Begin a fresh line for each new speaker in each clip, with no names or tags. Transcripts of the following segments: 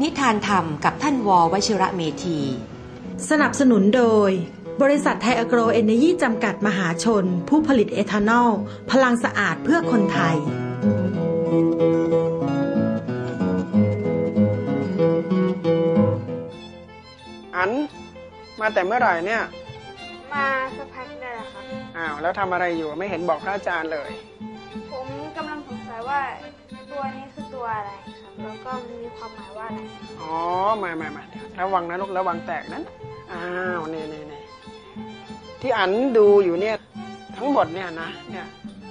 นิทานธรรมกับท่านววชิระเมธี
สนับสนุนโดย บริษัทไทยอโกรเอเนยีจำกัดมหาชน ผู้ผลิตเอทานอล พลังสะอาดเพื่อคนไทย
อัน มาแต่เมื่อไหร่เนี่ย
มาสักพักได้แล้วครับ
อ้าวแล้วทำอะไรอยู่ไม่เห็นบอกพระอาจารย์เลย
ผมกำลังสงสัยว่า ตัวนี้คือตัวอะไรครับ แล้วก็มันมีความหมายว่าอะไร
อ๋อมามามาเดี๋ยวระวังนะลูกระวังแตกนั้นอ้าวนี่นี่นี่ที่อันดูอยู่เนี่ยทั้งหมดเนี่ยนะเนี่ย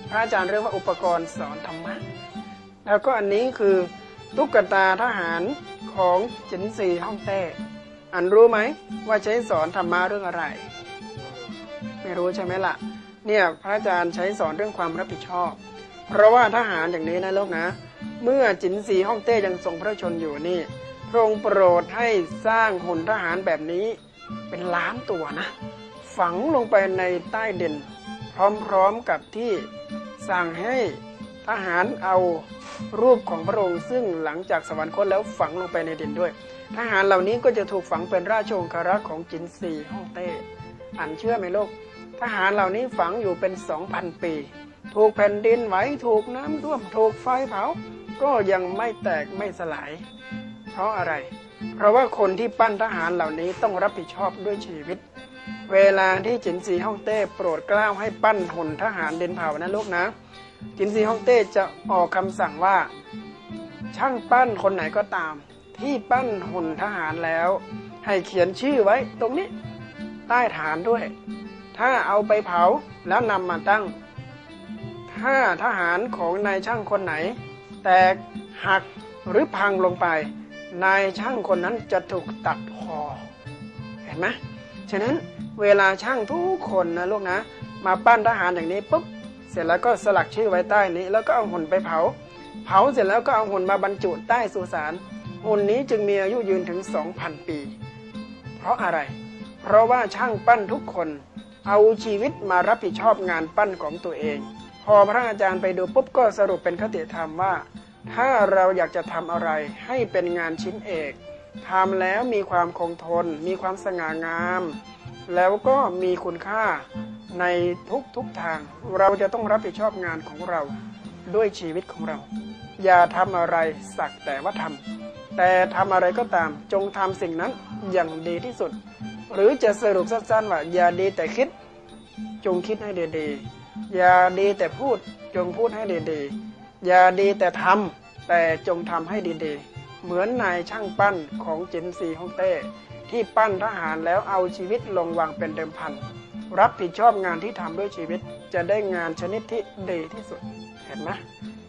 พระอาจารย์เรียกว่าอุปกรณ์สอนธรรมะแล้วก็อันนี้คือตุ๊กตาทหารของจินซีฮ่องเต้อันรู้ไหมว่าใช้สอนธรรมะเรื่องอะไร ไม่รู้ใช่ไหมล่ะ เนี่ยพระอาจารย์ใช้สอนเรื่องความรับผิดชอบ เพราะว่าทหารอย่างนี้นะลูกนะ เมื่อจินซีฮ่องเต้ยังทรงพระชนอยู่นี่ พระองค์โปรดให้สร้างหุ่นทหารแบบนี้เป็นล้านตัวนะ ฝังลงไปในใต้เด่น พร้อมๆกับที่สั่งให้ทหารเอารูปของพระองค์ซึ่งหลังจากสวรรคตแล้วฝังลงไปในเด่นด้วย ทหารเหล่านี้ก็จะถูกฝังเป็นราชองคารักษ์ของจินซีฮ่องเต้อ่านเชื่อไหมลูกทหารเหล่านี้ฝังอยู่เป็น2,000ปี ถูกแผ่นดินไหวถูกน้ำท่วมถูกไฟเผา ก็ยังไม่แตกไม่สลาย เพราะอะไร เพราะว่าคนที่ปั้นทหารเหล่านี้ต้องรับผิดชอบด้วยชีวิต เวลาที่จินซีฮ่องเต้โปรดเกล้าให้ปั้นหุ่นทหารเดินเผานะลูกนะ จินซีฮ่องเต้จะออกคำสั่งว่า ช่างปั้นคนไหนก็ตาม ที่ปั้นหุ่นทหารแล้ว ให้เขียนชื่อไว้ตรงนี้ใต้ฐานด้วย ถ้าเอาไปเผาแล้วนำมาตั้ง ถ้าทหารของนายช่างคนไหน แตกหักหรือพังลงไป นายช่างคนนั้นจะถูกตัดคอ เห็นไหมฉะนั้นเวลาช่างทุกคนนะลูกนะ มาปั้นทหารอย่างนี้ปุ๊บเสร็จแล้วก็สลักชื่อไว้ใต้นี้ แล้วก็เอาหุ่นไปเผา เผาเสร็จแล้วก็เอาหุ่นมาบรรจุใต้สุสานหุ่นนี้จึงมีอายุยืนถึง 2,000 ปี เพราะอะไร เพราะว่าช่างปั้นทุกคน เอาชีวิตมารับผิดชอบงานปั้นของตัวเอง พอพระอาจารย์ไปดูปุ๊บก็สรุปเป็นคติธรรมว่า ถ้าเราอยากจะทำอะไรให้เป็นงานชิ้นเอกทำแล้วมีความคงทน มีความสง่างาม แล้วก็มีคุณค่าในทุกทุกๆทาง เราจะต้องรับผิดชอบงานของเราด้วยชีวิตของเรา อย่าทำอะไรสักแต่ว่าทำแต่ทำอะไรก็ตามจงทำสิ่งนั้นอย่างดีที่สุด หรือจะสรุปสั้นๆว่าอย่าดีแต่คิด จงคิดให้ดีๆ อย่าดีแต่พูดจงพูดให้ดีๆ อย่าดีแต่ทำแต่จงทำให้ดีๆ เหมือนนายช่างปั้นของจินซีฮ่องเต้ ที่ปั้นทหารแล้วเอาชีวิตลงวางเป็นเดิมพัน รับผิดชอบงานที่ทำด้วยชีวิตจะได้งานชนิดที่ดีที่สุด เห็นไหม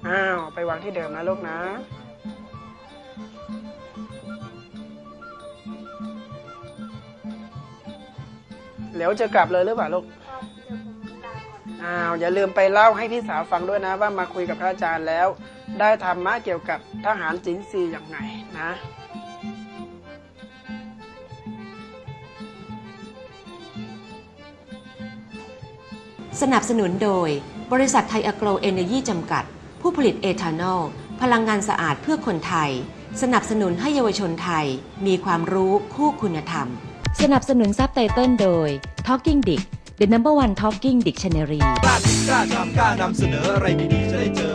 อ้าว ไปวางที่เดิมนะลูกนะเดี๋ยวจะกลับเลยหรือเปล่าลู
ก อน
อ้าวอย่าลืมไปเล่าให้พี่สาวฟังด้วยนะ ว่ามาคุยกับพระอาจารย์แล้ว ได้ธรรมะเกี่ยวกับทหารจินซีอย่างไงนะ
สนับสนุนโดย บริษัทไทยอโกรเอเนยีจำกัด ผู้ผลิตเอทานอล พลังงานสะอาดเพื่อคนไทย สนับสนุนให้เยาวชนไทย มีความรู้คู่คุณธรรม สนับสนุนซับไตเติลโดย Talking Dick The Number One Talking Dictionary
กล้าคิดกล้าทำกล้านำเสนออะไรดีๆจะได้เจอ